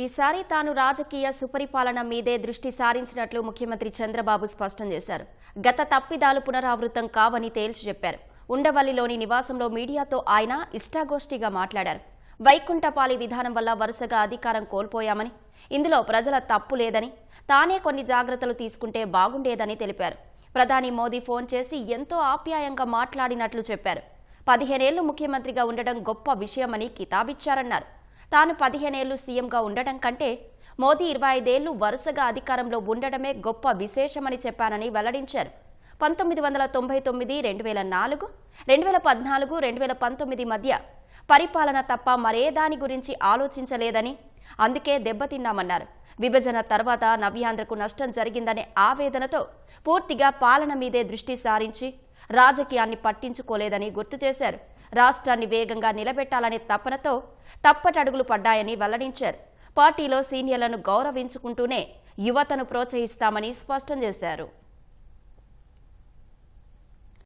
ఈసారి తాను రాజకీయ సుపరిపాలన మీదే దృష్టి సారించినట్లు ముఖ్యమంత్రి చంద్రబాబు స్పష్టం చేశారు. గత తప్పిదాలు పునరావృతం కావని తేల్చి చెప్పారు. ఉండవల్లిలోని నివాసంలో మీడియాతో ఆయన ఇష్టాగోష్ఠిగా మాట్లాడారు. వైకుంఠపాలి విధానం వల్ల వరుసగా అధికారం కోల్పోయామని ఇందులో ప్రజల తప్పు లేదని తానే కొన్ని జాగ్రత్తలు తీసుకుంటే బాగుండేదని తెలిపారు. ప్రధాని మోదీ ఫోన్ చేసి ఎంతో ఆప్యాయంగా మాట్లాడినట్లు చెప్పారు. పదిహేనేళ్ళు ముఖ్యమంత్రిగా ఉండడం గొప్ప విషయమని కితాబిచ్చారన్నారు. తాను పదిహేనేళ్ళు సీఎంగా ఉండడం కంటే మోదీ ఇరవై ఐదేళ్ళు వరుసగా అధికారంలో ఉండడమే గొప్ప విశేషమని చెప్పానని వెల్లడించారు. పంతొమ్మిది వందల తొంభై తొమ్మిది రెండు వేల నాలుగు రెండు వేల పద్నాలుగు రెండు వేల పంతొమ్మిది మధ్య పరిపాలన తప్ప మరే దాని గురించి ఆలోచించలేదని అందుకే దెబ్బతిన్నామన్నారు. విభజన తర్వాత నవ్యాంధ్రకు నష్టం జరిగిందనే ఆవేదనతో పూర్తిగా పాలన మీదే దృష్టి సారించి రాజకీయాన్ని పట్టించుకోలేదని గుర్తు చేశారు. రాష్ట్రాన్ని వేగంగా నిలబెట్టాలనే తపనతో తప్పటడుగులు పడ్డాయని వెల్లడించారు. పార్టీలో సీనియర్లను గౌరవించుకుంటూనే యువతను ప్రోత్సహిస్తామని స్పష్టం చేశారు.